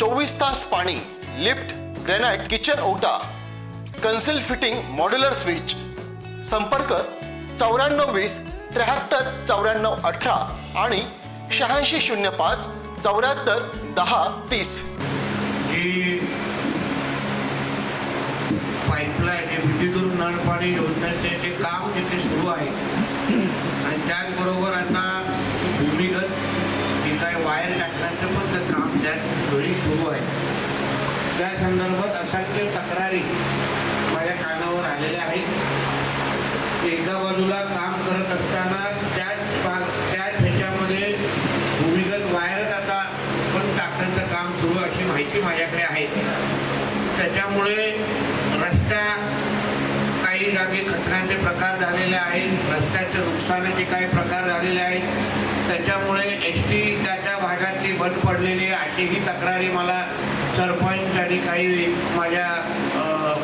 चोवीस तास पाणी लिफ्ट ग्रेनाइट किचन ओटा कन्सिल फिटिंग मॉड्युलर स्विच. संपर्क चौऱ्याण्णव वीस त्र्याहत्तर चौऱ्याण्णव अठरा आणि शहाऐंशी शून्य पाच चौऱ्याहत्तर दहा तीस. जी पाईपलाईन हे नळपाणी नळ पाणी योजनेचे जे काम तिथे सुरू आहे. आणि त्याचबरोबर आता भूमिगत जे काय वायर टाकण्याचं पण ते काम त्यात वेळी सुरू आहे. त्या संदर्भात असंख्य तक्रारी माझ्या कानावर आलेल्या आहेत. एका बाजूला काम करत असताना त्याच त्याच ह्याच्यामध्ये भूमिगत वायरच आता पण टाकण्याचं काम सुरू अशी माहिती माझ्याकडे आहे. त्याच्यामुळे रस्त्या काही जागी खचण्याचे प्रकार झालेले आहेत. रस्त्याचे नुकसानाचे काही प्रकार झालेले आहेत. त्याच्यामुळे एस टी त्या त्या भागातली बंद पडलेली आहे. अशीही तक्रारी मला सरपंच आणि काही माझ्या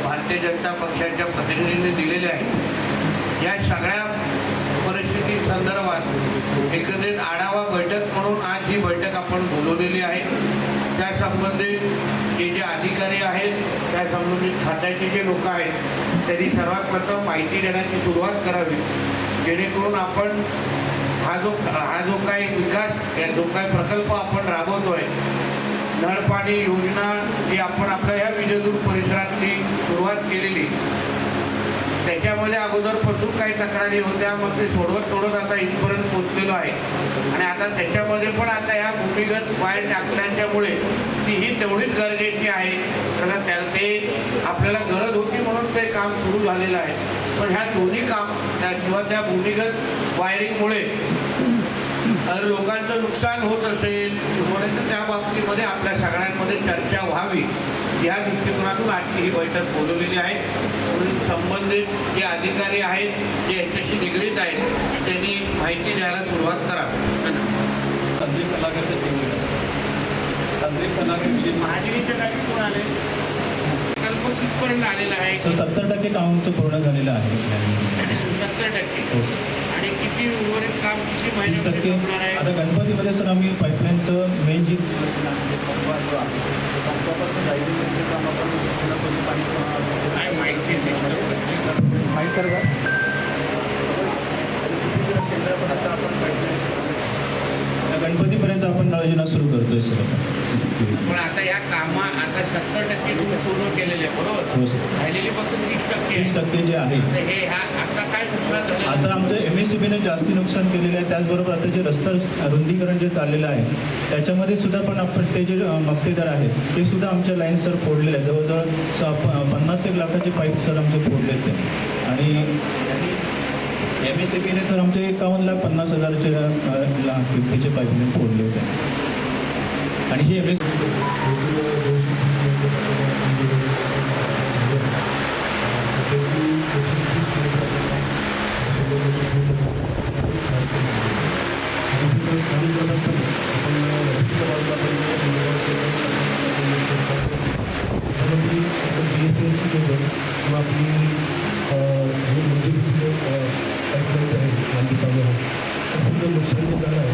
भारतीय जनता पक्षाच्या प्रतिनिधींनी दिलेल्या आहेत. या सगळ्या परिस्थिती संदर्भात एकंदरीत आढावा बैठक म्हणून आज ही बैठक आपण बोलवलेली आहे. त्या संबंधित जे जे अधिकारी आहेत त्या संबंधित खात्याचे जे लोक आहेत त्यांनी सर्वात प्रथम माहिती देण्याची सुरुवात करावी. जेणेकरून आपण हा जो हा जो काही विकास जो काही प्रकल्प आपण राबवतोय नळपाणी योजना जी आपण आपल्या या विजयदूर परिसरातली सुरुवात केलेली त्याच्यामध्ये अगोदरपासून काही तक्रारी होत्या मग ते सोडवत सोडवत आता इथपर्यंत पोहोचलेलो आहे. आणि आता त्याच्यामध्ये पण आता ह्या भूमिगत वायर टाकल्याच्यामुळे तीही तेवढीच गरजेची आहे. कारण त्या ते आपल्याला गरज होती म्हणून ते काम सुरू झालेलं आहे. पण ह्या दोन्ही काम त्या किंवा त्या भूमिगत वायरिंगमुळे लोकांचं नुकसान होत असेल तोपर्यंत त्या बाबतीमध्ये आपल्या सगळ्यांमध्ये चर्चा व्हावी. या दृष्टिकोनातून आजची ही बैठक बोलवलेली आहे. म्हणून संबंधित जे अधिकारी आहेत जे याच्याशी निगडीत आहेत त्यांनी माहिती द्यायला सुरुवात करावी धन्यवाद. कलाकार गाडी कोण आले? प्रकल्प कितपर्यंत आलेला आहे. सर सत्तर टक्के काम पूर्ण झालेलं आहे. सत्तर टक्के. हो. सर आणि किती उर्वरित काम किती तीस टक्के. महिन्यामध्ये संपणार आहे? आता गणपतीमध्ये सर आम्ही पाईपलाईनचं मेन जी काय माहिती आहे माहीत कर. का गणपतीपर्यंत आपण नळ योजना सुरू करतोय सर पण आता या कामा आता सत्तर टक्के तुम्ही पूर्ण केलेले आहे, बरोबर? हो सर. राहिलेली फक्त तीस टक्के तीस आहे. टक्के जे आहे. तर हे आता काय नुकसान झालं आता आमचं एम एस सी बीने जास्ती नुकसान केलेलं आहे. त्याचबरोबर आता जे रस्ता रुंदीकरण जे चाललेलं आहे त्याच्यामध्ये सुद्धा पण आपण ते जे मक्तेदार आहेत ते सुद्धा आमच्या लाईन सर फोडलेले आहेत. जवळजवळ पन्नास एक लाखाचे पाईप सर आमचे फोडले ते आणि एम एस सी बीने तर आमचे एकावन्न लाख पन्नास हजारचे किमतीचे पाईपलाईन फोडले होते. आणि हे एम एस किंवा आपली जे आहे नुकसान झालं आहे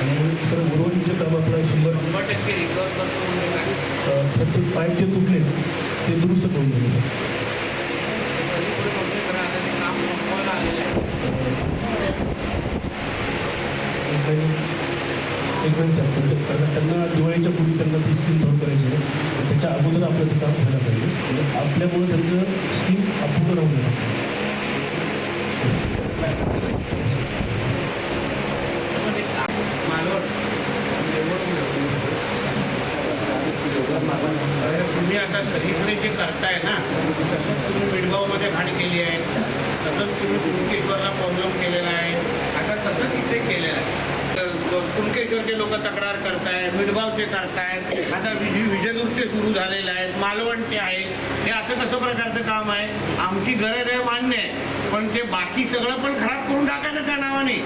आणि सर उर्वरितचे काम आपलं शंभर टक्के रिकवर करतो म्हणजे काय? तर ते पाईप जे तुटले ते दुरुस्त करून दिले कधी पुढे नोंदणी करा आता ते काम संपवायला आलेलं आहे एक मिनिट एक मिनिट सर. म्हणजे कारण त्यांना दिवाळीच्या पूर्वी त्यांना ती स्कीम चालू करायची आहे तर त्याच्या अगोदर आपलं ते काम व्हायला पाहिजे म्हणजे आपल्यामुळे त्यांचं स्कीम अपूर्ण राहू नये पण एक काम- मालवण अरे तुम्ही आता सगळीकडे जे करताय ना तसंच तुम्ही मिडगावमध्ये घाण केली आहे तसंच तुम्ही कुणकेश्वरला प्रॉब्लेम केलेला आहे आता तसंच इथे केलेलं आहे तर कुणकेश्वर त्र्यंबकेश्वरचे लोक तक्रार करतायत मिठगावचे करतायत आता विजय विजयदुर्गचे सुरू झालेले आहेत मालवणचे आहेत. हे असं कसं प्रकारचं काम आहे? आमची गरज आहे मान्य आहे. पण ते बाकी सगळं पण खराब करून टाकायचं त्या नावाने.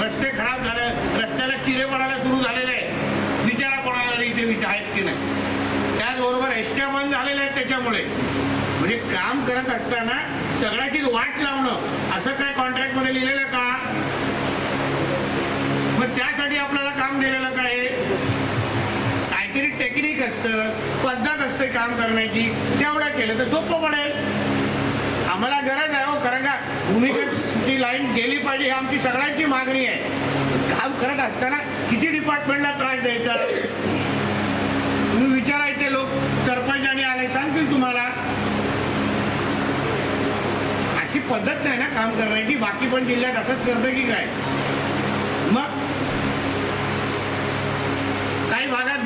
रस्ते खराब झाले रस्त्याला चिरे पडायला सुरू झालेले आहे विचारा कोणाला इथे विचार आहेत की नाही? त्याचबरोबर एसट्या बंद झालेल्या आहेत त्याच्यामुळे. म्हणजे काम करत असताना सगळ्याची वाट लावणं असं काय कॉन्ट्रॅक्टमध्ये लिहिलेलं का? त्यासाठी आपल्याला काम दिलेलं काय? काहीतरी टेक्निक असतं पद्धत असते काम करण्याची. तेवढं केलं तर सोपं पडेल. आम्हाला गरज आहे हो कारण का भूमिकेची लाईन गेली पाहिजे ही आमची सगळ्यांची मागणी आहे. काम करत असताना किती डिपार्टमेंटला त्रास द्यायचा? तुम्ही विचारायचे लोक सरपंचाने आले सांगतील तुम्हाला. अशी पद्धत नाही ना काम करण्याची बाकी पण जिल्ह्यात असंच करतं की काय मग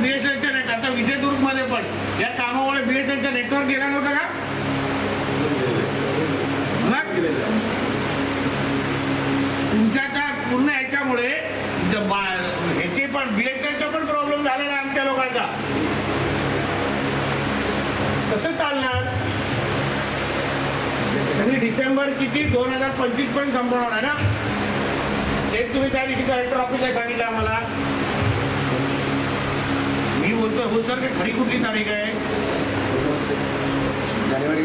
काही बीएसएलचं नेट आता विजयदुर्गमध्ये पण. या कामामुळे बीएसएलचं नेटवर्क गेला नव्हतं का? तुमच्या त्या पूर्ण ह्याच्यामुळे ह्याचे पण बीएसएलचा पण प्रॉब्लेम झालेला आहे आमच्या लोकांचा. कसं चालणार? तुम्ही डिसेंबर किती? दोन हजार पंचवीसपर्यंत संपवणार आहे ना? ते तुम्ही त्या दिवशी कलेक्टर ऑफिसला सांगितलं आम्हाला. मी बोलतो हो सर की खरी कुठली तारीख आहे जानेवारी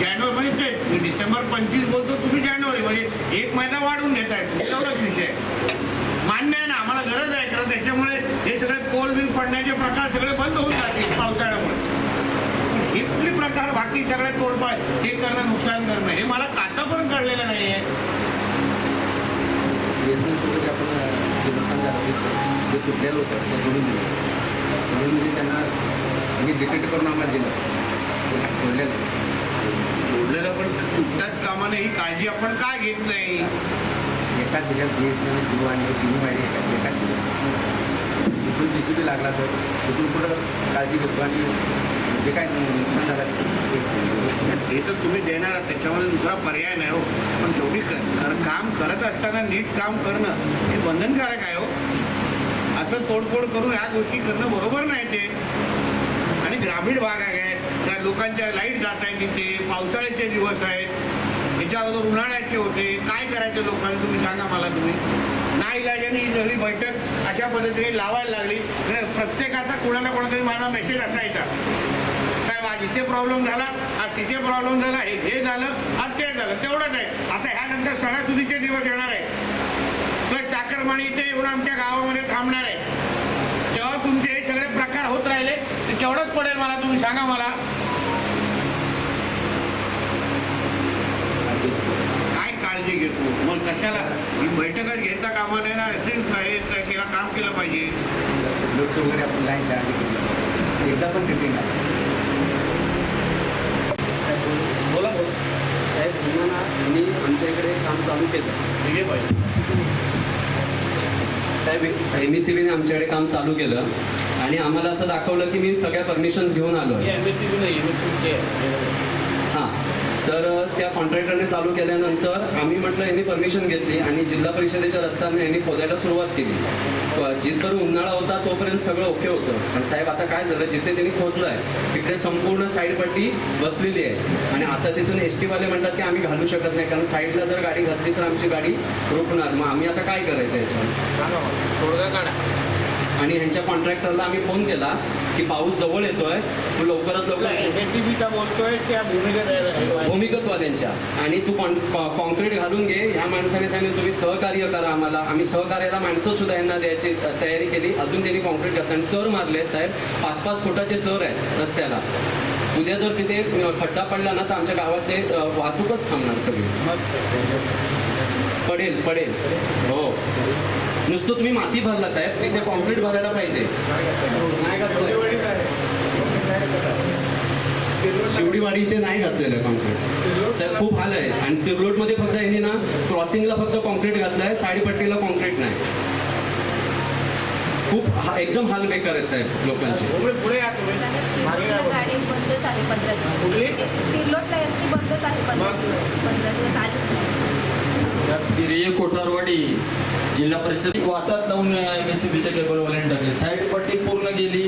जानेवारी म्हणजे मी डिसेंबर पंचवीस बोलतो तुम्ही जानेवारी म्हणजे एक महिना वाढवून घेताय तुम्ही तेवढाच विषय मान्य आहे ना आम्हाला गरज आहे कारण त्याच्यामुळे हे सगळे पोल बिल पडण्याचे प्रकार सगळे बंद होऊन जातील पावसाळ्यामुळे. हे कुठले प्रकार बाकी सगळे तोडपाय हे करणं नुकसान करणं हे मला आता पण कळलेलं नाही आहे जे ते जे तुटलेलं होतं ते जोडून दिलं. जोडून म्हणजे त्यांना आम्ही डिटेक्ट करून आम्हाला दिलं. जोडलेलं जोडलेलं पण तुमच्याच कामाने ही काळजी आपण का घेत नाही? एकाच दिल्यात बी एस एन जिओ आणि तिन्ही माहिती एकाच एकाच दिल्यात तिथून जी सी बी लागला तर तिथून कुठं काळजी घेतो आणि जे काय नुकसान झालं हे तर तुम्ही देणार आहात त्याच्यामध्ये दुसरा पर्याय नाही हो. पण शेवटी काम करत असताना नीट काम करणं हे बंधनकारक आहे हो. असं तोडफोड करून ह्या गोष्टी करणं बरोबर नाही ते. आणि ग्रामीण भाग आहे त्या लोकांच्या लाइट जात आहे तिथे पावसाळ्याचे दिवस आहेत. ह्याच्या अगोदर उन्हाळ्याचे होते. काय करायचं लोकांनी तुम्ही सांगा मला तुम्ही. नाही इलाजाने ही सगळी बैठक अशा पद्धतीने लावायला लागली. तर प्रत्येकाचा कोणाला कोणातरी माझा मेसेज असायचा. आज इथे प्रॉब्लेम झाला आज तिथे प्रॉब्लेम झाला हे हे झालं आज ते झालं तेवढंच आहे. आता ह्यानंतर सणासुदीचे दिवस येणार आहे प्लस चाकरमाणी इथे येऊन आमच्या गावामध्ये थांबणार आहे. तेव्हा तुमचे हे सगळे प्रकार होत राहिले. ते केवढंच पडेल मला तुम्ही सांगा मला. काय काळजी घेतो? मग कशाला? ही बैठकच घेता कामा नाही ना. असे हे केला काम केलं पाहिजे. लोक वगैरे आपण लाईन चार्ज केलं. एकदा पण रिपिंग आहे बोला बोला साहेब तुम्हाला मी आमच्या इकडे काम चालू केलं. साहेब एम ई सी बीने आमच्याकडे काम चालू केलं आणि आम्हाला असं दाखवलं की मी सगळ्या परमिशन्स घेऊन आलो हे हां. तर त्या कॉन्ट्रॅक्टरने चालू केल्यानंतर आम्ही म्हटलं यांनी परमिशन घेतली आणि जिल्हा परिषदेच्या रस्त्याने यांनी खोदायला सुरुवात केली. जिथपर्यंत उन्हाळा होता तोपर्यंत सगळं ओके होतं. पण साहेब आता काय झालं? जिथे त्यांनी खोदलं आहे तिकडे संपूर्ण साईड पट्टी बसलेली आहे. आणि आता तिथून एस टीवाले म्हणतात की आम्ही घालू शकत नाही कारण साईडला जर गाडी घातली तर आमची गाडी रोखणार. मग आम्ही आता काय करायचं याच्यावर? सांगा तोडगा काढा. आणि ह्यांच्या कॉन्ट्रॅक्टरला आम्ही फोन केला की पाऊस जवळ येतोय तू लवकरात लवकर बोलतोय त्या भूमिगतवाल्यांच्या. आणि तू कॉन्क्रीट घालून घे. ह्या माणसाने सांगितलं तुम्ही सहकार्य करा आम्हाला. आम्ही सहकार्याला माणसं सुद्धा यांना द्यायची तयारी केली. अजून त्यांनी कॉन्क्रीट घातलं. आणि चर मारले साहेब. पाच पाच फुटाचे चर आहेत रस्त्याला. उद्या जर तिथे खड्डा पडला ना तर आमच्या गावातले वाहतूकच थांबणार सगळी. पडेल पडेल. हो. नुसतं तुम्ही माती भरला साहेब तिथे कॉन्क्रीट भरायला पाहिजे. शिवडीवाडी इथे नाही घातलेलं कॉन्क्रीट साहेब खूप हाल आहे. आणि तिरलोटमध्ये फक्त यांनी ना क्रॉसिंगला फक्त कॉन्क्रीट घातलंय साडीपट्टीला कॉन्क्रीट नाही. खूप हा एकदम हाल बेकार आहेत साहेब लोकांचे. आहे आहे कोठारवाडी. जिल्हा परिषद वातात लावून एम एस सी बीच्या केबलवाल्याने टाकले. साईड पट्टी पूर्ण गेली.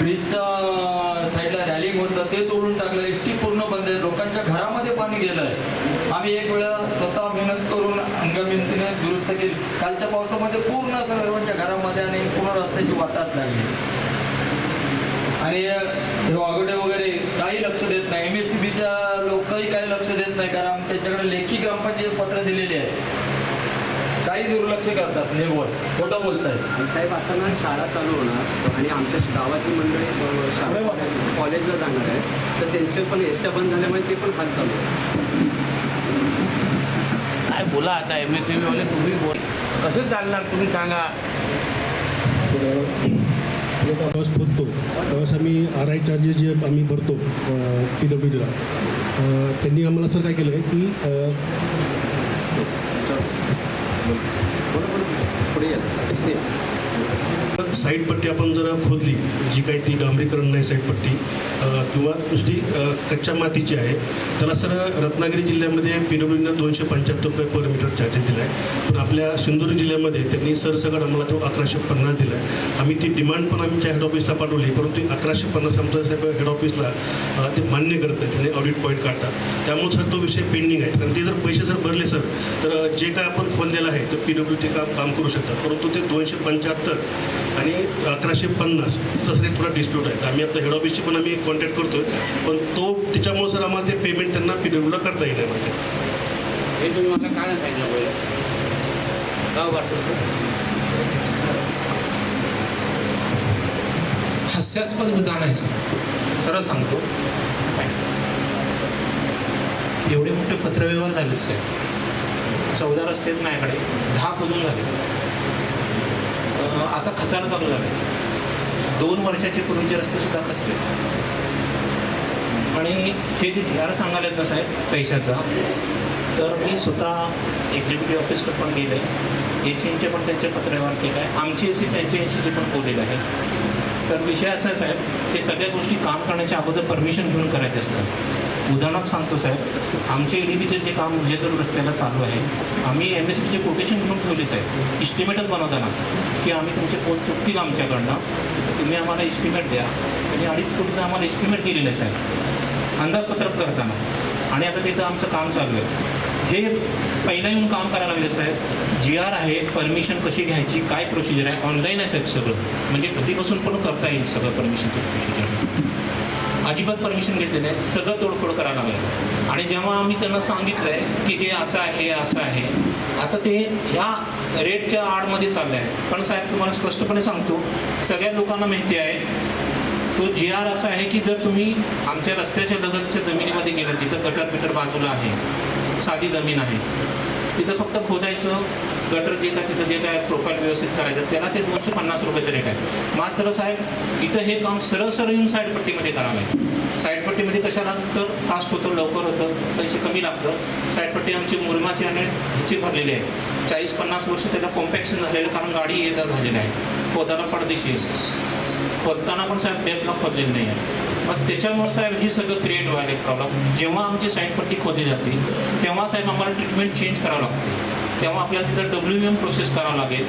ब्रिजचा साईडला रॅलिंग होतं ते तोडून टाकलं. एस टी पूर्ण बंद आहे. लोकांच्या घरामध्ये पाणी गेलं आहे आम्ही एक वेळा स्वतः मेहनत करून अंगमेहनतीने दुरुस्त केली. कालच्या पावसामध्ये पूर्ण सर्वांच्या घरामध्ये आणि पूर्ण रस्त्याची वातात लागली. आणि हे वागोटे वगैरे काही लक्ष देत नाही. एम एस सी बीच्या लोकही काही लक्ष देत नाही कारण त्यांच्याकडे लेखी ग्रामपंचायत पत्र दिलेली आहे. काही दुर्लक्ष करतात निव्वळ खोटं बोलतायत आणि साहेब आता ना शाळा चालू होणार आणि आमच्या गावातली मंडळी अ, शाळा कॉलेजला जाणार आहे. तर त्यांचे पण एसट्या बंद झाल्यामुळे ते पण हाल चालू आहे काय बोला आता एम एस सी वाले तुम्ही बोल. कसं चालणार तुम्ही सांगा. जेव्हा पाऊस फुटतो त्यावेळेस आम्ही आर आय चार्जेस जे आम्ही भरतो पी डब्ल्यू डीला त्यांनी आम्हाला सर काय केलं आहे की अ, पुढे या इथे या. साईड साईडपट्टी आपण जर खोदली जी काही ती डांबरीकरण नाही साईडपट्टी किंवा नुसती कच्च्या मातीची आहे त्याला सर रत्नागिरी जिल्ह्यामध्ये पी डब्ल्यूनं दोनशे पंच्याहत्तर रुपये पर मीटर चार्जेस दिला आहे पण आपल्या सिंधुदुर्ग जिल्ह्यामध्ये त्यांनी सरसकट आम्हाला तो अकराशे पन्नास दिला आहे आम्ही ती डिमांड पण आमच्या हेड ऑफिसला पाठवली परंतु अकराशे पन्नास आमचं साहेब हेड ऑफिसला ते मान्य करत नाही त्यांनी ऑडिट पॉईंट काढतात. त्यामुळे सर तो विषय पेंडिंग आहे. कारण ते जर पैसे जर भरले सर तर जे काय आपण खोललेलं आहे तर पी डब्ल्यू ते काम काम करू शकतात. परंतु ते दोनशे पंच्याहत्तर आणि अकराशे पन्नास. तसं ते थोडा डिस्प्यूट आहे. तर आम्ही आपल्या हेड ऑफिसची पण आम्ही कॉन्टॅक्ट करतोय. पण तो त्याच्यामुळे सर आम्हाला ते पेमेंट त्यांना पी डब्ल्यूला करता येईल म्हणजे हे तुम्ही मला काय नाही सांगितलं पहिलं गाव वाटतो हास्यास्पद विधान आहे सर. सरळ सांगतो. एवढे मोठे पत्रव्यवहार झाले साहेब चौदा रस्ते आहेत माझ्याकडे. दहा खोदून झाले. आता खचाड चालू झाले दोन वर्षाचे पूर्वीचे रस्ते सुद्धा खचले. आणि हे जे ढिगारा सांगायला येत ना साहेब पैशाचा तर मी स्वतः एक्झिक्युटिव्ह ऑफिसकडे पण गेले ए सीचे पण त्यांचे पत्रव्यवहार केला आहे. आमची ए सी त्यांच्या ए सीचे पण बोललेलं आहे तर विषय असा साहेब ते सगळ्या गोष्टी काम करण्याच्या अगोदर परमिशन घेऊन करायचे असतात. उदाहरणार्थ सांगतो साहेब. आमचे ए जे काम विजयदुर्ग रस्त्याला चालू आहे आम्ही एम एस बीचे कोटेशन घेऊन ठेवले साहेब. इस्टिमेटच बनवताना की आम्ही तुमचे पोट चुकतील आमच्याकडनं तुम्ही आम्हाला इस्टिमेट द्या. आणि अडीच कोटीचं आम्हाला इस्टिमेट दिलेलं आहे साहेब. अंदाजपत्रक करताना. आणि आता तिथं आमचं काम चालू आहे. हे पहिला येऊन काम करायला लागले साहेब. जी आर आहे परमिशन कशी घ्यायची काय प्रोसिजर आहे ऑनलाईन आहे साहेब सगळं. म्हणजे कधीपासून पण करता येईल सगळं परमिशनचं प्रोसिजर अजिबात परमिशन घेतले नाही. सगळं तोडफोड करायला लागलं. आणि जेव्हा आम्ही त्यांना सांगितलं आहे की हे असं आहे हे असं आहे आता ते ह्या रेटच्या आडमध्ये चाललं आहे पण साहेब तुम्हाला स्पष्टपणे सांगतो सगळ्या लोकांना माहिती आहे तो जी आर असा आहे की जर तुम्ही आमच्या रस्त्याच्या लगतच्या जमिनीमध्ये गेला तिथं गटर बिटर बाजूला आहे साधी जमीन आहे तिथं फक्त खोदायचं गटर जे काय तिथं जे काय प्रोफाईल व्यवस्थित करायचं. त्याला ते दोनशे पन्नास रुपयाचं रेट आहे. मात्र साहेब इथं हे काम सरळ सरळ येऊन साईडपट्टीमध्ये करावं लागेल. साईडपट्टीमध्ये कशाला? तर फास्ट होतं लवकर होतं पैसे कमी लागतं. साईडपट्टी आमची मुरमाची आणि ह्याची भरलेली आहे. चाळीस पन्नास वर्ष त्याला कॉम्पॅक्शन झालेलं कारण गाडी ये झालेली आहे. खोदाला पडदेशीर खोदताना पण साहेब डेपला खोदलेलं नाही आहे. मग त्याच्यामुळे साहेब हे सगळं क्रिएट व्हायला एक प्रॉब्लेम जेव्हा आमची साईडपट्टी खोदली जाते तेव्हा साहेब आम्हाला ट्रीटमेंट चेंज करावं लागते. तेव्हा आपल्याला तिथं डब्ल्यू एम प्रोसेस करावं लागेल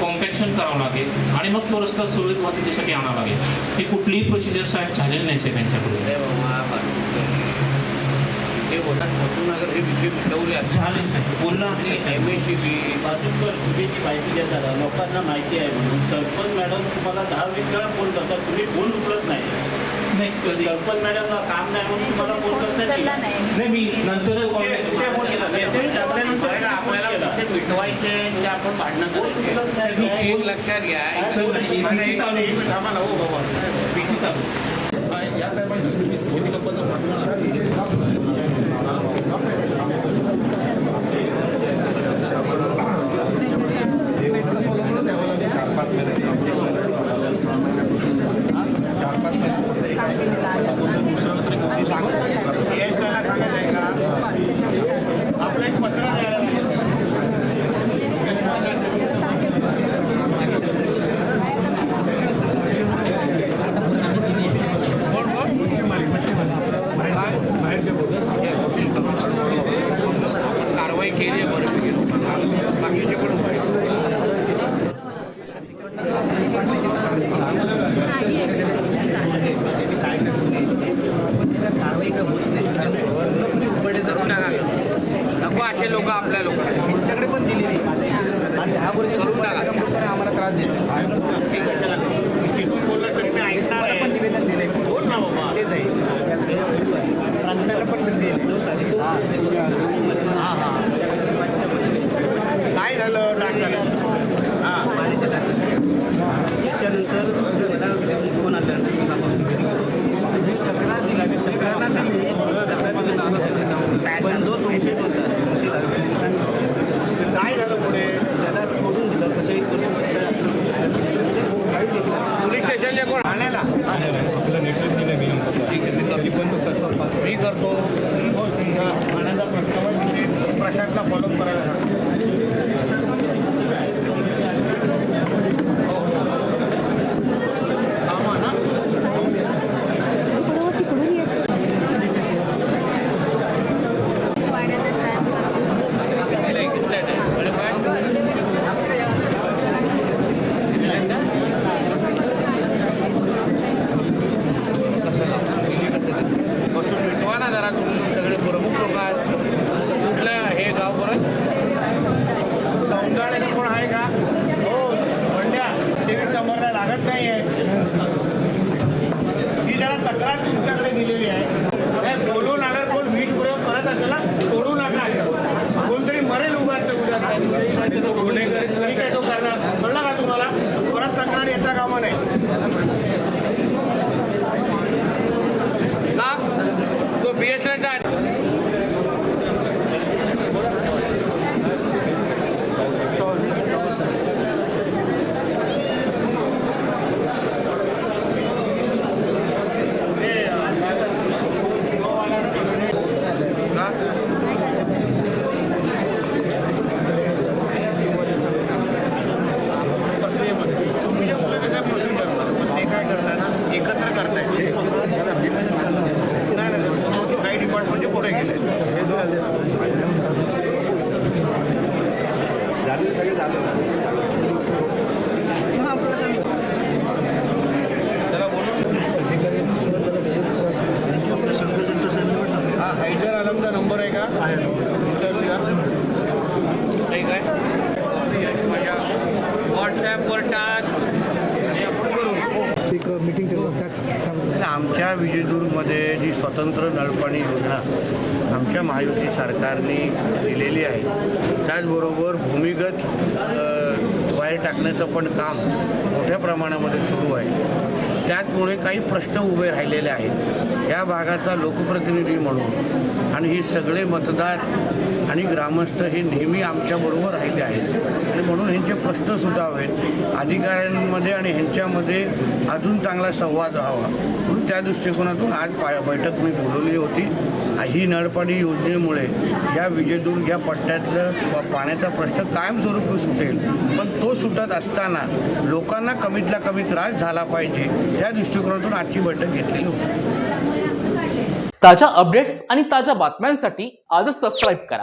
कॉम्पॅक्शन करावं लागेल आणि मग तो रस्ता सुरळीत वाहतुकीसाठी आणावा लागेल. ही कुठलीही प्रोसिजर साहेब झालेली नाही साहेब यांच्याकडून. हे होतात हे विषय मिटवले झाले एम सी बी माहिती लोकांना माहिती आहे म्हणून. सरपंच मॅडम तुम्हाला दहा वीस वेळा फोन करतात. तुम्ही फोन उचलत नाही. नाही सरपंच मॅडमला काम नाही म्हणून तुम्हाला फोन करतात उचलला नाही. नाही मी नंतर call back- कुठे फोन केला मेसेज टाकल्यानंतर आपल्याला आपल्याला मिटवायचे ते आपण भांडणं करायचे. एक लक्षात घ्या. एक सर, व्हॉट्सॲपवर टाक. आणि आपण करू. एक मीटिंग ठेवलं त्या त्याबद्दल आमच्या विजयदुर्गमध्ये जी स्वतंत्र नळपाणी योजना आमच्या महायुती सरकारने दिलेली आहे त्याचबरोबर भूमिगत वायर टाकण्याचं पण काम मोठ्या प्रमाणामध्ये सुरू आहे. त्याचमुळे काही प्रश्न उभे राहिलेले आहेत. या भागाचा लोकप्रतिनिधी म्हणून आणि हे सगळे मतदार आणि ग्रामस्थ हे नेहमी आमच्याबरोबर राहिले आहेत. आणि म्हणून ह्यांचे प्रश्न सुटावेत अधिकाऱ्यांमध्ये आणि ह्यांच्यामध्ये अजून चांगला संवाद व्हावा म्हणून त्या दृष्टिकोनातून आज पा बैठक मी बोलवली होती. ही नळपाणी योजनेमुळे या विजयदुर्ग या पट्ट्यातलं पाण्याचा प्रश्न कायमस्वरूपी सुटेल. पण तो सुटत असताना लोकांना कमीतला कमी त्रास झाला पाहिजे या दृष्टिकोनातून आजची बैठक घेतलेली होती. ताज्या अपडेट्स आणि ताज्या बातम्यांसाठी आजच सबस्क्राईब करा.